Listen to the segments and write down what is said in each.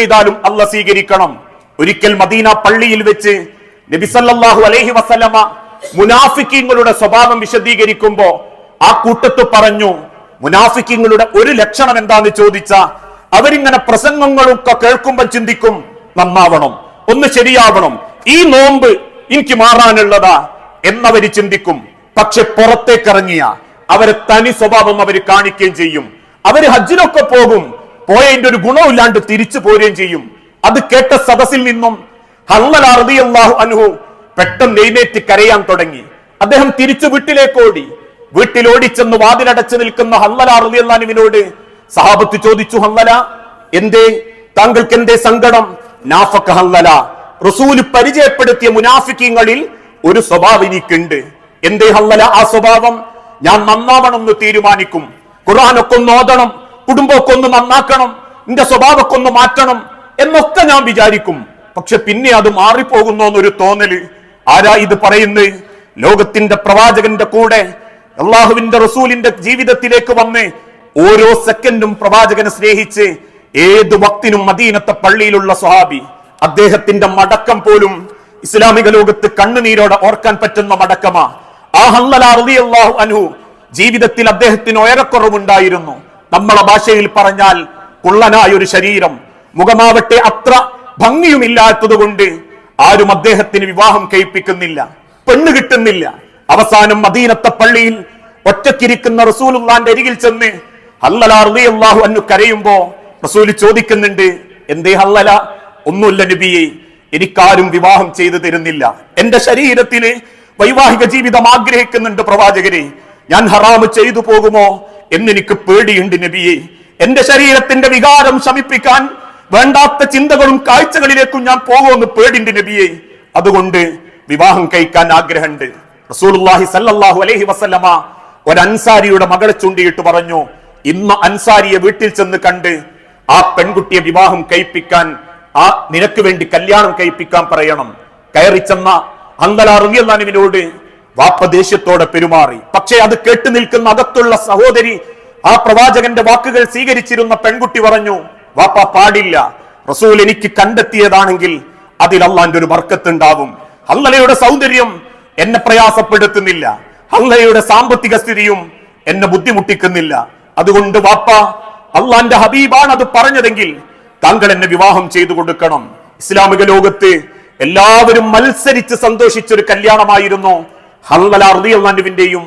ചെയ്താലും അല്ല സ്വീകരിക്കണം. ഒരിക്കൽ മദീന പള്ളിയിൽ വെച്ച് നബിസല്ലാഹു അലൈഹി വസല്ലമ മുനാഫിക്കിങ്ങളുടെ സ്വഭാവം വിശദീകരിക്കുമ്പോ ആ കൂട്ടത്ത് പറഞ്ഞു മുനാഫിക്കിങ്ങളുടെ ഒരു ലക്ഷണം എന്താന്ന് ചോദിച്ച അവരിങ്ങനെ പ്രസംഗങ്ങളൊക്കെ കേൾക്കുമ്പോൾ ചിന്തിക്കും നന്നാവണം ഒന്ന് ശരിയാവണം. ഈ നോമ്പ് എനിക്ക് മാറാനുള്ളതാ എന്നവര് ചിന്തിക്കും. പക്ഷെ പുറത്തേക്കിറങ്ങിയ അവരെ തനി സ്വഭാവം അവർ കാണിക്കുകയും ചെയ്യും. അവർ ഹജ്ജിനൊക്കെ പോകും പോയതിന്റെ ഒരു ഗുണമില്ലാണ്ട് തിരിച്ചു പോരുകയും ചെയ്യും. അത് കേട്ട സദസ്സിൽ നിന്നും ഹല്ലലാഹു അനുഹു പെട്ടെന്ന് എഴുന്നേറ്റ് കരയാൻ തുടങ്ങി. അദ്ദേഹം തിരിച്ചു വീട്ടിലേക്ക് ഓടി. വീട്ടിൽ ഓടിച്ചെന്ന് വാതിലടച്ചു നിൽക്കുന്ന ഹല്ലല സഹാബത്ത് ചോദിച്ചു ഹല്ലല എന്തേ? താങ്കൾക്ക് എന്തേ സങ്കടം? നാഫക്ക് ഹല്ലല റസൂൽ പരിചയപ്പെടുത്തിയ മുനാഫിക്കങ്ങളിൽ ഒരു സ്വഭാവം എനിക്കുണ്ട്. എന്തേ ഹല്ലല ആ സ്വഭാവം? ഞാൻ നന്നാവണം എന്ന് തീരുമാനിക്കും. ഖുർആാനൊക്കെ ഓതണം. കുടുംബമൊക്കെ ഒന്ന് നന്നാക്കണം നിന്റെ സ്വഭാവമൊക്കെ ഒന്ന് മാറ്റണം എന്നൊക്കെ ഞാൻ വിചാരിക്കും. പക്ഷെ പിന്നെ അത് മാറിപ്പോകുന്നു എന്നൊരു തോന്നൽ. ആരാ ഇത് പറയുന്നത് ലോകത്തിന്റെ പ്രവാചകന്റെ കൂടെ അള്ളാഹുവിന്റെ റസൂലിന്റെ ജീവിതത്തിലേക്ക് വന്ന് ഓരോ സെക്കൻഡും പ്രവാചകനെ സ്നേഹിച്ച് ഏത് വക്തിനും മദീനത്തെ പള്ളിയിലുള്ള സ്വഹാബി അദ്ദേഹത്തിന്റെ മടക്കം പോലും ഇസ്ലാമിക ലോകത്ത് കണ്ണുനീരോടെ ഓർക്കാൻ പറ്റുന്ന മടക്കമാ. ആ ഹല്ലാഹു അനു ജീവിതത്തിൽ അദ്ദേഹത്തിന് ഉയരക്കുറവുണ്ടായിരുന്നു. നമ്മളെ ഭാഷയിൽ പറഞ്ഞാൽ കുള്ളനായ ഒരു ശരീരം. മുഖമാവട്ടെ അത്ര ഭംഗിയുമില്ലാത്തത് കൊണ്ട് ആരും അദ്ദേഹത്തിന് വിവാഹം കഴിപ്പിക്കുന്നില്ല പെണ്ണ് കിട്ടുന്നില്ല. അവസാനം മദീനത്തെ പള്ളിയിൽ ഒറ്റക്കിരിക്കുന്ന റസൂലുള്ളാന്റെ അരികിൽ ചെന്ന് ഹല്ലല അന്നു കരയുമ്പോ റസൂൽ ചോദിക്കുന്നുണ്ട് എന്തേ ഹല്ലല? ഒന്നുമില്ല നബിയെ എനിക്കാരും വിവാഹം ചെയ്തു തരുന്നില്ല. എന്റെ ശരീരത്തിന് വൈവാഹിക ജീവിതം ആഗ്രഹിക്കുന്നുണ്ട് പ്രവാചകരെ. ഞാൻ ഹറാമ് ചെയ്തു പോകുമോ? എന്നെനിക്ക് പേടിയുണ്ട് നബിയെ. എന്റെ ശരീരത്തിന്റെ വികാരം ശമിപ്പിക്കാൻ വേണ്ടാത്ത ചിന്തകളും കാഴ്ചകളിലേക്കും ഞാൻ പോകുമെന്ന് പേടിണ്ട് നബിയെ. അതുകൊണ്ട് വിവാഹം കഴിക്കാൻ ആഗ്രഹമുണ്ട്. റസൂലുള്ളാഹി സല്ലല്ലാഹു അലൈഹി വസല്ലമ ഒരു അൻസാരിയുടെ മകളെ ചൂണ്ടിയിട്ട് പറഞ്ഞു ഇന്ന് അൻസാരിയെ വീട്ടിൽ ചെന്ന് കണ്ട് ആ പെൺകുട്ടിയെ വിവാഹം കഴിപ്പിക്കാൻ ആ നിനക്ക് വേണ്ടി കല്യാണം കഴിപ്പിക്കാൻ പറയണം. കയറി ചെന്ന അങ്കലാറിയല്ലാനുവിനോട് വാപ്പ ദേഷ്യത്തോടെ പെരുമാറി. പക്ഷേ അത് കേട്ടു നിൽക്കുന്ന അകത്തുള്ള സഹോദരി ആ പ്രവാചകന്റെ വാക്കുകൾ സ്വീകരിച്ചിരുന്ന പെൺകുട്ടി പറഞ്ഞു വാപ്പ പാടില്ല. റസൂൽ എനിക്ക് കണ്ടെത്തിയതാണെങ്കിൽ അതിൽ അള്ളാന്റെ ഒരു വർക്കത്തുണ്ടാവും അള്ളലയുടെ സൗന്ദര്യം എന്നെ പ്രയാസപ്പെടുത്തുന്നില്ല. അള്ളയുടെ സാമ്പത്തിക സ്ഥിതിയും എന്നെ ബുദ്ധിമുട്ടിക്കുന്നില്ല. അതുകൊണ്ട് വാപ്പ അള്ളാന്റെ ഹബീബാണ് അത് പറഞ്ഞതെങ്കിൽ താങ്കൾ എന്നെ വിവാഹം ചെയ്തു കൊടുക്കണം. ഇസ്ലാമിക ലോകത്ത് എല്ലാവരും മത്സരിച്ച് സന്തോഷിച്ച ഒരു ഹല്ലലാർദിയല്ലാൻഡുവിന്റെയും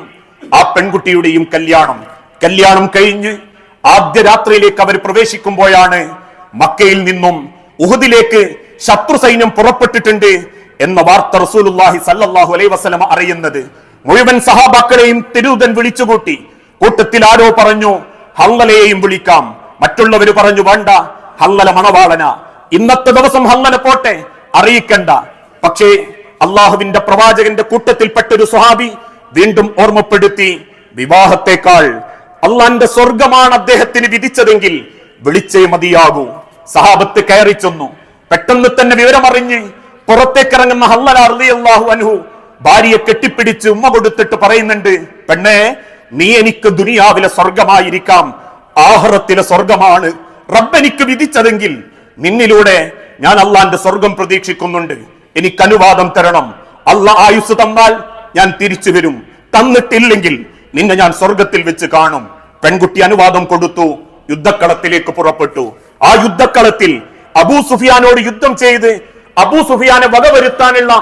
ആ പെൺകുട്ടിയുടെയും കല്യാണം. കല്യാണം കഴിഞ്ഞ് ആദ്യ രാത്രിയിലേക്ക് അവർ പ്രവേശിക്കുമ്പോഴാണ് മക്കയിൽ നിന്നും ഉഹദിലേക്ക് ശത്രു സൈന്യം പുറപ്പെട്ടിട്ടുണ്ട് എന്ന വാർത്ത റസൂലുള്ളാഹി സല്ലല്ലാഹു അലൈഹി വസല്ലമ അറിയുന്നത്. മുഴുവൻ സഹാബാക്കളെയും തിരുതൻ വിളിച്ചുകൂട്ടി. കൂട്ടത്തിൽ ആരോ പറഞ്ഞു ഹല്ലലയെയും വിളിക്കാം. മറ്റുള്ളവർ പറഞ്ഞു വേണ്ട ഹല്ലല മണവാളന. ഇന്നത്തെ ദിവസം ഹല്ലല പോട്ടെ അറിയിക്കണ്ട. പക്ഷേ അള്ളാഹുവിന്റെ പ്രവാചകന്റെ കൂട്ടത്തിൽപ്പെട്ട ഒരു സ്വഹാബി വീണ്ടും ഓർമ്മപ്പെടുത്തി വിവാഹത്തെക്കാൾ അള്ളാന്റെ സ്വർഗമാണ് അദ്ദേഹത്തിന് വിധിച്ചതെങ്കിൽ വിളിച്ചേ മതിയാകൂ. സഹാബത്ത് കയറി ചെന്നു. പെട്ടെന്ന് തന്നെ വിവരമറിഞ്ഞ് പുറത്തേക്കിറങ്ങുന്ന ഹല്ലല അള്ളാഹു അനുഹു ഭാര്യയെ കെട്ടിപ്പിടിച്ച് ഉമ്മ കൊടുത്തിട്ട് പറയുന്നുണ്ട് പെണ്ണേ നീ എനിക്ക് ദുനിയാവിലെ സ്വർഗമായിരിക്കാം ആഹ്റത്തിലെ സ്വർഗമാണ്. റബ്ബെനിക്ക് വിധിച്ചതെങ്കിൽ നിന്നിലൂടെ ഞാൻ അള്ളാന്റെ സ്വർഗം പ്രതീക്ഷിക്കുന്നുണ്ട്. എനിക്ക് അനുവാദം തരണം. അല്ല ആയുസ് തന്നാൽ ഞാൻ തിരിച്ചു വരും. തന്നിട്ടില്ലെങ്കിൽ നിന്നെ ഞാൻ സ്വർഗത്തിൽ വെച്ച് കാണും. പെൺകുട്ടി അനുവാദം കൊടുത്തു യുദ്ധക്കളത്തിലേക്ക് പുറപ്പെട്ടു. ആ യുദ്ധക്കളത്തിൽ അബൂ സുഫിയാനോട് യുദ്ധം ചെയ്ത് അബൂ സുഫിയാനെ വകവരുത്താനുള്ള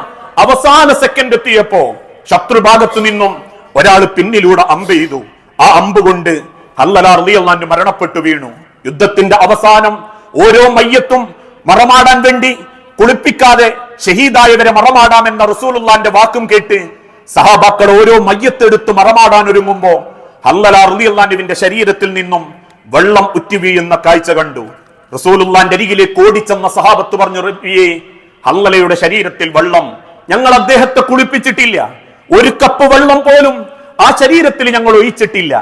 അവസാന സെക്കൻഡ് എത്തിയപ്പോ ശത്രുഭാഗത്തു നിന്നും ഒരാൾ പിന്നിലൂടെ അമ്പ് ചെയ്തു. ആ അമ്പ് കൊണ്ട് അല്ലലാർലിയല്ലാണ്ട് മരണപ്പെട്ടു വീണു. യുദ്ധത്തിന്റെ അവസാനം ഓരോ മയ്യത്തും മറമാടാൻ വേണ്ടി കുളിപ്പിക്കാതെ ഷഹീദായവരെ മറമാടാമെന്ന റസൂലുള്ളാന്റെ വാക്കും കേട്ട് സഹാബാക്കൾ ഓരോ മയ്യത്തെടുത്ത് മറമാടാൻ ഒരുങ്ങുമ്പോ അല്ലലാർലിയല്ലാണ്ടുവിന്റെ ശരീരത്തിൽ നിന്നും വെള്ളം ഉറ്റി വീഴുന്ന കാഴ്ച കണ്ടു. റസൂലുള്ളാന്റെ അരികിലേക്ക് ഓടിച്ചെന്ന സഹാബത്ത് പറഞ്ഞു റബ്ബിയേ ഹല്ലലയുടെ ശരീരത്തിൽ വെള്ളം. ഞങ്ങൾ അദ്ദേഹത്തെ കുളിപ്പിച്ചിട്ടില്ല. ഒരു കപ്പ് വെള്ളം പോലും ആ ശരീരത്തിൽ ഞങ്ങൾ ഒഴിച്ചിട്ടില്ല.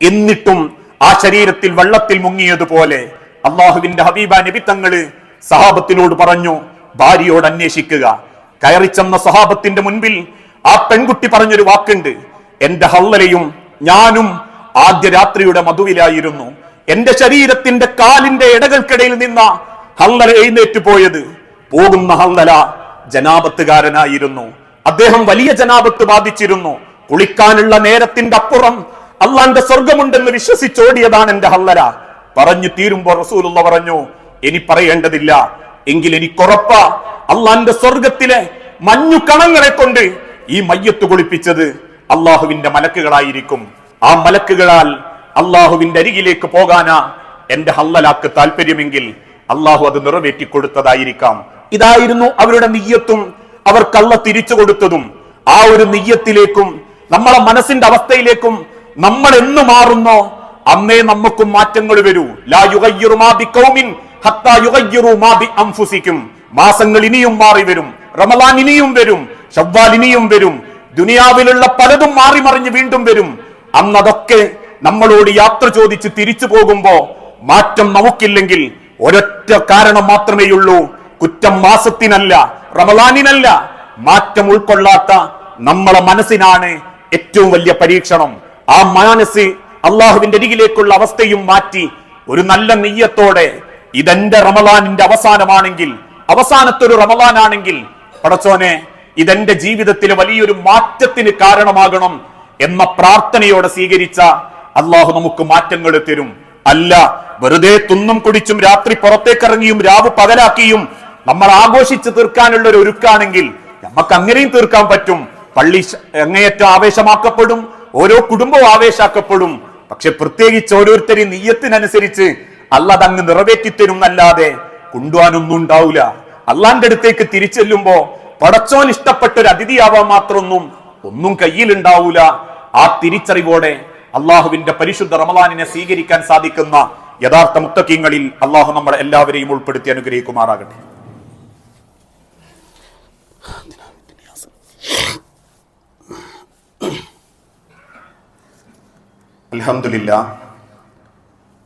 എന്നിട്ടും ആ ശരീരത്തിൽ വെള്ളത്തിൽ മുങ്ങിയതുപോലെ അള്ളാഹുവിന്റെ ഹബീബ നബി തങ്ങൾ സഹാബത്തിനോട് പറഞ്ഞു ഭാര്യയോട് അന്വേഷിക്കുക. കയറിച്ചെന്ന ചെന്ന സഹാബത്തിന്റെ മുൻപിൽ ആ പെൺകുട്ടി പറഞ്ഞൊരു വാക്കുണ്ട്. എന്റെ ഹള്ളലയും ഞാനും ആദ്യ രാത്രിയുടെ മധുവിലായിരുന്നു. എന്റെ ശരീരത്തിന്റെ കാലിന്റെ ഇടകൾക്കിടയിൽ നിന്ന ഹല്ലല എഴുന്നേറ്റ് പോയത്. പോകുന്ന ഹല്ലല ജനാപത്തുകാരനായിരുന്നു. അദ്ദേഹം വലിയ ജനാപത്ത് ബാധിച്ചിരുന്നു. കുളിക്കാനുള്ള നേരത്തിന്റെ അപ്പുറം അള്ളാന്റെ സ്വർഗമുണ്ടെന്ന് വിശ്വസിച്ചോടിയതാണ് എന്റെ ഹല്ലല പറഞ്ഞു തീരുമ്പോ റസൂലുള്ള പറഞ്ഞു ഇനി പറയേണ്ടതില്ല. എങ്കിൽ എനിക്കുറപ്പ അള്ളാന്റെ സ്വർഗത്തിലെ മഞ്ഞു കണങ്ങളെ കൊണ്ട് ഈ മയ്യത്ത് കുളിപ്പിച്ചത് അള്ളാഹുവിന്റെ മലക്കുകളായിരിക്കും. ആ മലക്കുകളാൽ അള്ളാഹുവിന്റെ അരികിലേക്ക് പോകാനാ എന്റെ ഹല്ലലാക്ക് താല്പര്യമെങ്കിൽ അള്ളാഹു അത് നിറവേറ്റി കൊടുത്തതായിരിക്കാം. ഇതായിരുന്നു അവരുടെ നെയ്യത്തും അവർ കള്ള തിരിച്ചു കൊടുത്തതും. ആ ഒരു നെയ്യത്തിലേക്കും നമ്മളെ മനസ്സിന്റെ അവസ്ഥയിലേക്കും നമ്മൾ എന്ന് മാറുന്നോ? അന്നേ നമുക്കും മാറ്റങ്ങൾ വരൂ. ലാ യുഗയ്യിറു മാ അൻഫുസിക്കും മാസങ്ങൾ ഇനിയും മാറി വരും. റമലാൻ ഇനിയും വരും. ഷവ്വാൽ ഇനിയും വരും. ദുനിയാവിലുള്ള പലതും മാറി മറിഞ്ഞ് വീണ്ടും വരും. അന്നതൊക്കെ നമ്മളോട് യാത്ര ചോദിച്ച് തിരിച്ചു പോകുമ്പോ മാറ്റം നമുക്കില്ലെങ്കിൽ ഒരൊറ്റ കാരണം മാത്രമേയുള്ളൂ. കുറ്റം മാസത്തിനല്ല റമലാനിനല്ല മാറ്റം ഉൾക്കൊള്ളാത്ത നമ്മളെ മനസ്സിനാണ് ഏറ്റവും വലിയ പരീക്ഷണം. ആ മനസ്സ് അള്ളാഹുവിന്റെ അരികിലേക്കുള്ള അവസ്ഥയും മാറ്റി ഒരു നല്ല നെയ്യത്തോടെ ഇതെന്റെ റമലാനിന്റെ അവസാനമാണെങ്കിൽ അവസാനത്തെ ഒരു റമലാനാണെങ്കിൽ പടച്ചോനെ ഇതെന്റെ ജീവിതത്തിലെ വലിയൊരു മാറ്റത്തിന് കാരണമാകണം എന്ന പ്രാർത്ഥനയോടെ സ്വീകരിച്ച അള്ളാഹു നമുക്ക് മാറ്റങ്ങൾ തരും. അല്ല വെറുതെ തുന്നും കുടിച്ചും രാത്രി പുറത്തേക്കിറങ്ങിയും രാവ് പകലാക്കിയും നമ്മൾ ആഘോഷിച്ച് തീർക്കാനുള്ള ഒരു ഒരുക്കാണെങ്കിൽ നമുക്ക് അങ്ങനെയും തീർക്കാൻ പറ്റും. പള്ളി എങ്ങേയറ്റം ആവേശമാക്കപ്പെടും ഓരോ കുടുംബവും ആവേശാക്കപ്പെടും. പക്ഷെ പ്രത്യേകിച്ച് ഓരോരുത്തരെയും നീയത്തിനനുസരിച്ച് അല്ലാതെ അങ്ങ് നിറവേറ്റിത്തരും എന്നല്ലാതെ കൊണ്ടുപോകാനൊന്നും ഉണ്ടാവില്ല. അള്ളാന്റെ അടുത്തേക്ക് തിരിച്ചെല്ലുമ്പോ പടച്ചോൻ ഇഷ്ടപ്പെട്ട ഒരു അതിഥിയാവാൻ മാത്രമൊന്നും ഒന്നും കയ്യിലുണ്ടാവൂല. ആ തിരിച്ചറിവോടെ അള്ളാഹുവിന്റെ പരിശുദ്ധ റമദാനിനെ സ്വീകരിക്കാൻ സാധിക്കുന്ന യഥാർത്ഥ മുത്തക്കീങ്ങളിൽ അള്ളാഹു നമ്മൾ എല്ലാവരെയും ഉൾപ്പെടുത്തി അനുഗ്രഹിക്കുമാറാകട്ടെ. അൽഹംദുലില്ലാ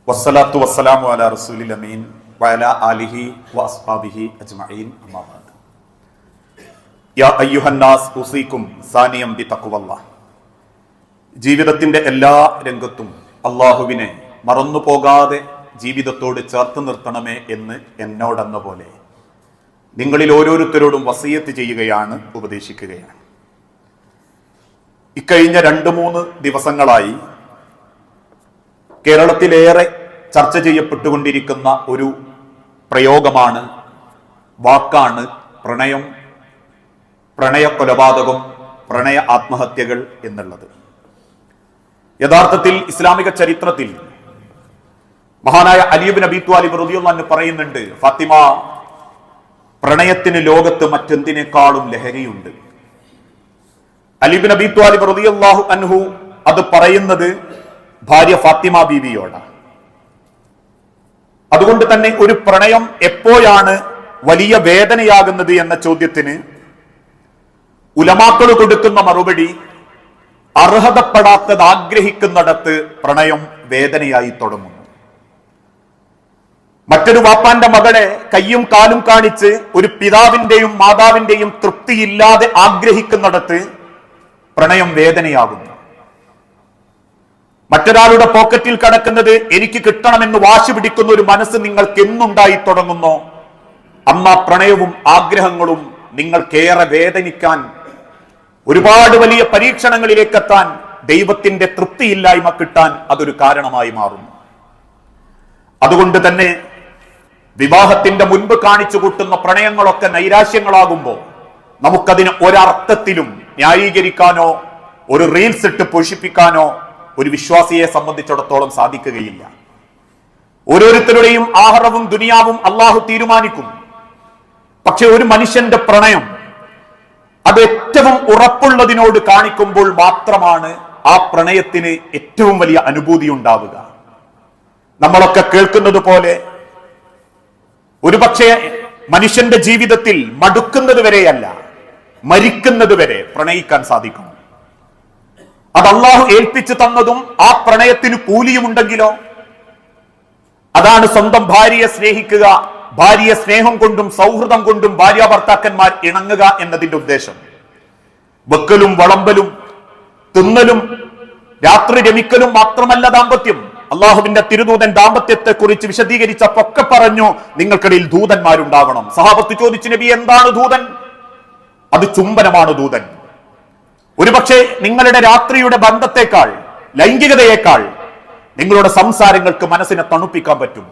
വസ്സലാത്തു വസ്സലാമു അലാ റസൂലിൽ അമീൻ വയല ആലിഹി വഅസ്ഹാബിഹി അജ്മഈൻ അമ്മാബാദ് യാ അയ്യുഹന്നാസ് ഉസീക്കും സാനിയം ബി തക്കുവല്ല ജീവിതത്തിന്റെ എല്ലാ രംഗത്തും അള്ളാഹുവിനെ മറന്നു പോകാതെ ജീവിതത്തോട് ചേർത്ത് നിർത്തണമേ എന്ന് എന്നോടെന്ന പോലെ നിങ്ങളിൽ ഓരോരുത്തരോടും വസീയത്ത് ചെയ്യുകയാണ് ഉപദേശിക്കുകയാണ്. ഇക്കഴിഞ്ഞ രണ്ട് മൂന്ന് ദിവസങ്ങളായി കേരളത്തിലേറെ ചർച്ച ചെയ്യപ്പെട്ടുകൊണ്ടിരിക്കുന്ന ഒരു പ്രയോഗമാണ് വാക്കാണ് പ്രണയം പ്രണയ കൊലപാതകം പ്രണയ ആത്മഹത്യകൾ എന്നുള്ളത്. യഥാർത്ഥത്തിൽ ഇസ്ലാമിക ചരിത്രത്തിൽ മഹാനായ അലീബ് നബി ത്വാലിബ് റളിയല്ലാഹു പറയുന്നുണ്ട് ഫാത്തിമ പ്രണയത്തിന് ലോകത്ത് മറ്റെന്തിനേക്കാളും ലഹരിയുണ്ട്. അലിബ് നബി ത്വാലിബ് റളിയല്ലാഹു അൻഹു അത് പറയുന്നത് ഭാര്യ ഫാത്തിമ ബീവിയോടാണ് അതുകൊണ്ട് തന്നെ ഒരു പ്രണയം എപ്പോഴാണ് വലിയ വേദനയാകുന്നത് എന്ന ചോദ്യത്തിന് ഉലമാക്കൾ കൊടുക്കുന്ന മറുപടി അർഹതപ്പെടാത്തത് ആഗ്രഹിക്കുന്നിടത്ത് പ്രണയം വേദനയായി തുടങ്ങുന്നു. മറ്റൊരു വാപ്പാന്റെ മകളെ കയ്യും കാലും കാണിച്ച് ഒരു പിതാവിന്റെയും മാതാവിന്റെയും തൃപ്തിയില്ലാതെ ആഗ്രഹിക്കുന്നിടത്ത് പ്രണയം വേദനയാകുന്നു. മറ്റൊരാളുടെ പോക്കറ്റിൽ കിടക്കുന്നത് എനിക്ക് കിട്ടണമെന്ന് വാശി പിടിക്കുന്ന ഒരു മനസ്സ് നിങ്ങൾക്ക് എന്നുണ്ടായി തുടങ്ങുന്നു. അമ്മ പ്രണയവും ആഗ്രഹങ്ങളും നിങ്ങൾക്കേറെ വേദനിക്കാൻ ഒരുപാട് വലിയ പരീക്ഷണങ്ങളിലേക്ക് എത്താൻ ദൈവത്തിന്റെ തൃപ്തിയില്ലായ്മ കിട്ടാൻ അതൊരു കാരണമായി മാറുന്നു അതുകൊണ്ട് തന്നെ വിവാഹത്തിന്റെ മുൻപ് കാണിച്ചു കൂട്ടുന്ന പ്രണയങ്ങളൊക്കെ നൈരാശ്യങ്ങളാകുമ്പോൾ നമുക്കതിന് ഒരർത്ഥത്തിലും ന്യായീകരിക്കാനോ ഒരു റീൽസ് ഇട്ട് പോഷിപ്പിക്കാനോ ഒരു വിശ്വാസിയെ സംബന്ധിച്ചിടത്തോളം സാധിക്കുകയില്ല. ഓരോരുത്തരുടെയും ആഹാരവും ദുനിയാവും അള്ളാഹു തീരുമാനിക്കും. പക്ഷെ ഒരു മനുഷ്യന്റെ പ്രണയം അത് ഏറ്റവും ഉറപ്പുള്ളതിനോട് കാണിക്കുമ്പോൾ മാത്രമാണ് ആ പ്രണയത്തിന് ഏറ്റവും വലിയ അനുഭൂതി ഉണ്ടാവുക. നമ്മളൊക്കെ കേൾക്കുന്നത് പോലെ ഒരുപക്ഷെ മനുഷ്യന്റെ ജീവിതത്തിൽ മടുക്കുന്നത് വരെയല്ല മരിക്കുന്നത് വരെ പ്രണയിക്കാൻ സാധിക്കും. അത് അള്ളാഹു ഏൽപ്പിച്ചു തന്നതും ആ പ്രണയത്തിന് കൂലിയുമുണ്ടെങ്കിലോ? അതാണ് സ്വന്തം ഭാര്യയെ സ്നേഹിക്കുക ഭാര്യയെ സ്നേഹം കൊണ്ടും സൗഹൃദം കൊണ്ടും ഭാര്യ ഭർത്താക്കന്മാർ ഇണങ്ങുക എന്നതിന്റെ ഉദ്ദേശം. വെക്കലും വളമ്പലും തിന്നലും രാത്രി രമിക്കലും മാത്രമല്ല ദാമ്പത്യം. അള്ളാഹുവിന്റെ തിരുദൂതൻ ദാമ്പത്യത്തെ കുറിച്ച് വിശദീകരിച്ചപ്പൊക്കെ പറഞ്ഞു നിങ്ങൾക്കിടയിൽ ദൂതന്മാരുണ്ടാവണം. സഹാബത്ത് ചോദിച്ചു നബി എന്താണ് ദൂതൻ? അത് ചുംബനമാണ് ദൂതൻ. ഒരുപക്ഷെ നിങ്ങളുടെ രാത്രിയുടെ ബന്ധത്തെക്കാൾ ലൈംഗികതയേക്കാൾ നിങ്ങളുടെ സംസാരങ്ങൾക്ക് മനസ്സിനെ തണുപ്പിക്കാൻ പറ്റും.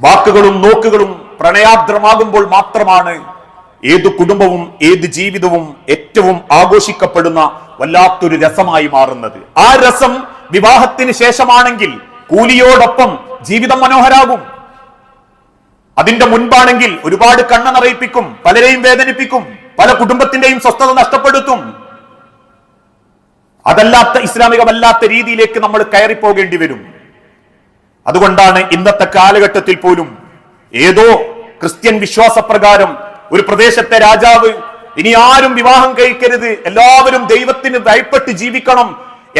വാക്കുകളും നോക്കുകളും പ്രണയാർദ്രമാകുമ്പോൾ മാത്രമാണ് ഏത് കുടുംബവും ഏത് ജീവിതവും ഏറ്റവും ആഘോഷിക്കപ്പെടുന്ന വല്ലാത്തൊരു രസമായി മാറുന്നത്. ആ രസം വിവാഹത്തിന് ശേഷമാണെങ്കിൽ കൂലിയോടൊപ്പം ജീവിതം മനോഹരാകും. അതിന്റെ മുൻപാണെങ്കിൽ ഒരുപാട് കണ്ണ നിറയിപ്പിക്കും പലരെയും വേദനിപ്പിക്കും പല കുടുംബത്തിന്റെയും സ്വസ്ഥത നഷ്ടപ്പെടുത്തും. അതല്ലാത്ത ഇസ്ലാമികമല്ലാത്ത രീതിയിലേക്ക് നമ്മൾ കയറിപ്പോകേണ്ടി വരും. അതുകൊണ്ടാണ് ഇന്നത്തെ കാലഘട്ടത്തിൽ പോലും ഏതോ ക്രിസ്ത്യൻ വിശ്വാസപ്രകാരം ഒരു പ്രദേശത്തെ രാജാവ് ഇനി ആരും വിവാഹം കഴിക്കരുത് എല്ലാവരും ദൈവത്തിന് ഭയപ്പെട്ട് ജീവിക്കണം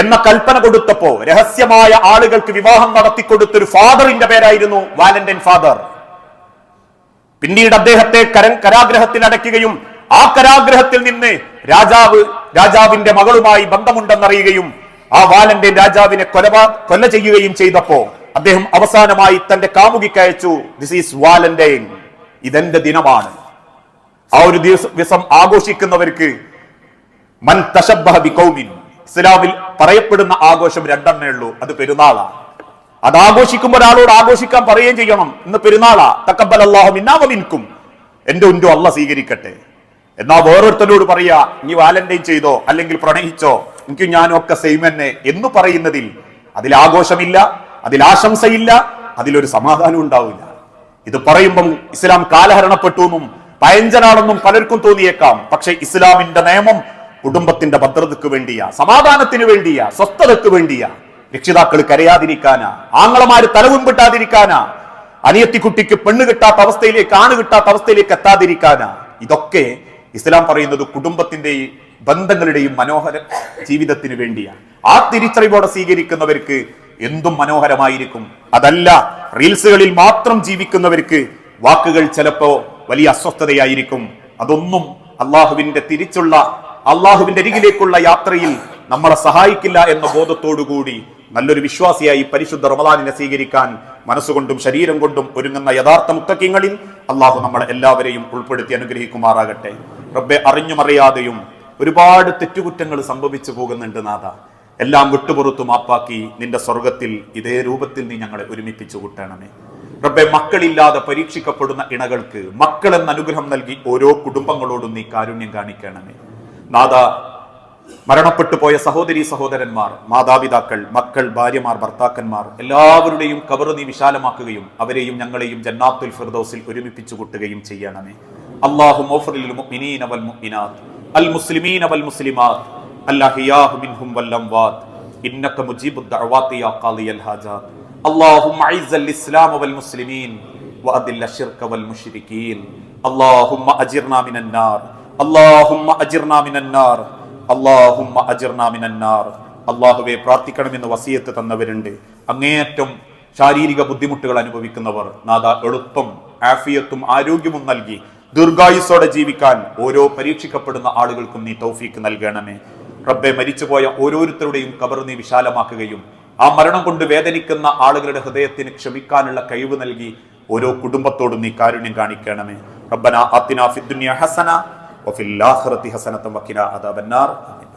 എന്ന കൽപ്പന കൊടുത്തപ്പോ രഹസ്യമായ ആളുകൾക്ക് വിവാഹം നടത്തിക്കൊടുത്തൊരു ഫാദറിന്റെ പേരായിരുന്നു വാലന്റൈൻ ഫാദർ. പിന്നീട് അദ്ദേഹത്തെ കരം കരാഗ്രഹത്തിൽ അടയ്ക്കുകയും ആ കരാഗ്രഹത്തിൽ നിന്ന് രാജാവ് രാജാവിന്റെ മകളുമായി ബന്ധമുണ്ടെന്നറിയുകയും ആ വാലന്റൈൻ രാജാവിനെ കൊലപാ കൊല ചെയ്യുകയും ചെയ്തപ്പോ അദ്ദേഹം അവസാനമായി തന്റെ കാമുകിക്ക് അയച്ചു ദിസ് ഈസ് വാലന്റൈൻ ഇതെന്റെ ദിനമാണ്. ആ ഒരു ദിവസം ആഘോഷിക്കുന്നവർക്ക് മൻ തശബ്ബഹ ബിഖൗമിൻ. ഇസ്ലാമിൽ പറയപ്പെടുന്ന ആഘോഷം രണ്ടെണ്ണേ ഉള്ളൂ അത് പെരുന്നാളാണ് അത് ആഘോഷിക്കുമ്പോൾ ഒരാളോട് ആഘോഷിക്കാൻ പറയുകയും ചെയ്യണം ഇന്ന് പെരുന്നാളാ. തക്കബൽ അള്ളാഹു മിന്നാമിൻകും എന്റെ ഉണ്ടോ അല്ല സ്വീകരിക്കട്ടെ. എന്നാ വേറൊരുത്തരോട് പറയാ നീ വാലന്റൈൻ ചെയ്തോ അല്ലെങ്കിൽ പ്രണയിച്ചോ? എനിക്ക് ഞാനും ഒക്കെ സെയിം തന്നെ. എന്ന് പറയുന്നതിൽ അതിൽ ആഘോഷമില്ല അതിൽ ആശംസയില്ല അതിലൊരു സമാധാനം ഉണ്ടാവില്ല. ഇത് പറയുമ്പം ഇസ്ലാം കാലഹരണപ്പെട്ടു എന്നും പയഞ്ചനാണെന്നും പലർക്കും തോന്നിയേക്കാം. പക്ഷെ ഇസ്ലാമിന്റെ നിയമം കുടുംബത്തിന്റെ ഭദ്രതയ്ക്ക് വേണ്ടിയാ സമാധാനത്തിന് വേണ്ടിയാ സ്വസ്ഥതയ്ക്ക് വേണ്ടിയാ. രക്ഷിതാക്കൾ കരയാതിരിക്കാനാ ആങ്ങളമാര് തലവുമ്പിട്ടാതിരിക്കാനാ അനിയത്തിക്കുട്ടിക്ക് പെണ്ണ് കിട്ടാത്ത അവസ്ഥയിലേക്ക് ആണ് കിട്ടാത്ത അവസ്ഥയിലേക്ക് എത്താതിരിക്കാനാ. ഇതൊക്കെ ഇസ്ലാം പറയുന്നത് കുടുംബത്തിന്റെയും ബന്ധങ്ങളുടെയും മനോഹര ജീവിതത്തിന് വേണ്ടിയാണ്. ആ തിരിച്ചറിവോടെ സ്വീകരിക്കുന്നവർക്ക് എന്തും മനോഹരമായിരിക്കും. അതല്ല റീൽസുകളിൽ മാത്രം ജീവിക്കുന്നവർക്ക് വാക്കുകൾ ചിലപ്പോ വലിയ അസ്വസ്ഥതയായിരിക്കും. അതൊന്നും അള്ളാഹുവിന്റെ തിരിച്ചുള്ള അള്ളാഹുവിന്റെ അരികിലേക്കുള്ള യാത്രയിൽ നമ്മളെ സഹായിക്കില്ല എന്ന ബോധത്തോടുകൂടി നല്ലൊരു വിശ്വാസിയായി പരിശുദ്ധ റമദാനിനെ സ്വീകരിക്കാൻ മനസ്സുകൊണ്ടും ശരീരം കൊണ്ടും ഒരുങ്ങുന്ന യഥാർത്ഥ മുത്തക്കിങ്ങളിൽ അള്ളാഹു നമ്മളെ എല്ലാവരെയും ഉൾപ്പെടുത്തി അനുഗ്രഹിക്കുമാറാകട്ടെ. റബ്ബെ അറിഞ്ഞുമറിയാതെയും ഒരുപാട് തെറ്റുകുറ്റങ്ങൾ സംഭവിച്ചു പോകുന്നുണ്ട് നാഥ. എല്ലാം വിട്ടുപുറത്തു മാപ്പാക്കി നിന്റെ സ്വർഗത്തിൽ ഇതേ രൂപത്തിൽ നീ ഞങ്ങളെ ഒരുമിപ്പിച്ചു കൂട്ടണമേ. റബ്ബെ മക്കളില്ലാതെ പരീക്ഷിക്കപ്പെടുന്ന ഇണകൾക്ക് മക്കൾ എന്ന അനുഗ്രഹം നൽകി ഓരോ കുടുംബങ്ങളോടും നീ കാരുണ്യം കാണിക്കണമേ. നാഥ മരണപ്പെട്ടു പോയ സഹോദരി സഹോദരന്മാർ മാതാപിതാക്കൾ മക്കൾ ഭാര്യമാർ ഭർത്താക്കന്മാർ എല്ലാവരുടെയും കവർ നീ വിശാലമാക്കുകയും അവരെയും ഞങ്ങളെയും ജന്നാത്തുൽ ഫിർദോസിൽ ഒരുമിപ്പിച്ചു കൂട്ടുകയും ചെയ്യണമേ. അല്ലാഹു മൗഫറിൽ മുഅ്മിനീന വൽ മുഅ്മിനാത്ത് അൽ മുസ്ലിമീന വൽ മുസ്ലിമാത്ത് അല്ലാഹിയാഹു മിൻഹും വൽ അംവാത്ത് إنك مجيب الدعوات يا قاضي الحاجات اللهم أعز الإسلام والمسلمين وأذل الشرك والمشركين اللهم أجرنا من النار اللهم أجرنا من النار اللهم أجرنا من النار അള്ളാഹുവെ പ്രാർത്ഥിക്കണമെന്ന് വസീയത്ത് തന്നവരുണ്ട് അങ്ങേയറ്റം ശാരീരിക ബുദ്ധിമുട്ടുകൾ അനുഭവിക്കുന്നവർ നാദ എളുപ്പം ആഫിയത്തും ആരോഗ്യവും നൽകി ദീർഘായുസോടെ ജീവിക്കാൻ ഓരോ പരീക്ഷിക്കപ്പെടുന്ന ആളുകൾക്കും നീ തൗഫീക്ക് നൽകണമേ. റബ്ബെ മരിച്ചുപോയ ഓരോരുത്തരുടെയും കബർ നീ വിശാലമാക്കുകയും ആ മരണം കൊണ്ട് വേദനിക്കുന്ന ആളുകളുടെ ഹൃദയത്തിന് ക്ഷമിക്കാനുള്ള കഴിവ് നൽകി ഓരോ കുടുംബത്തോടും നീ കാരുണ്യം കാണിക്കണമേ. റബ്ബന ആത്തിന ഫിദ്ദുനിയ ഹസന വഫിൽ ആഖിറതി ഹസനതൻ വഖിന അദാബന്നാർ. ആമീൻ.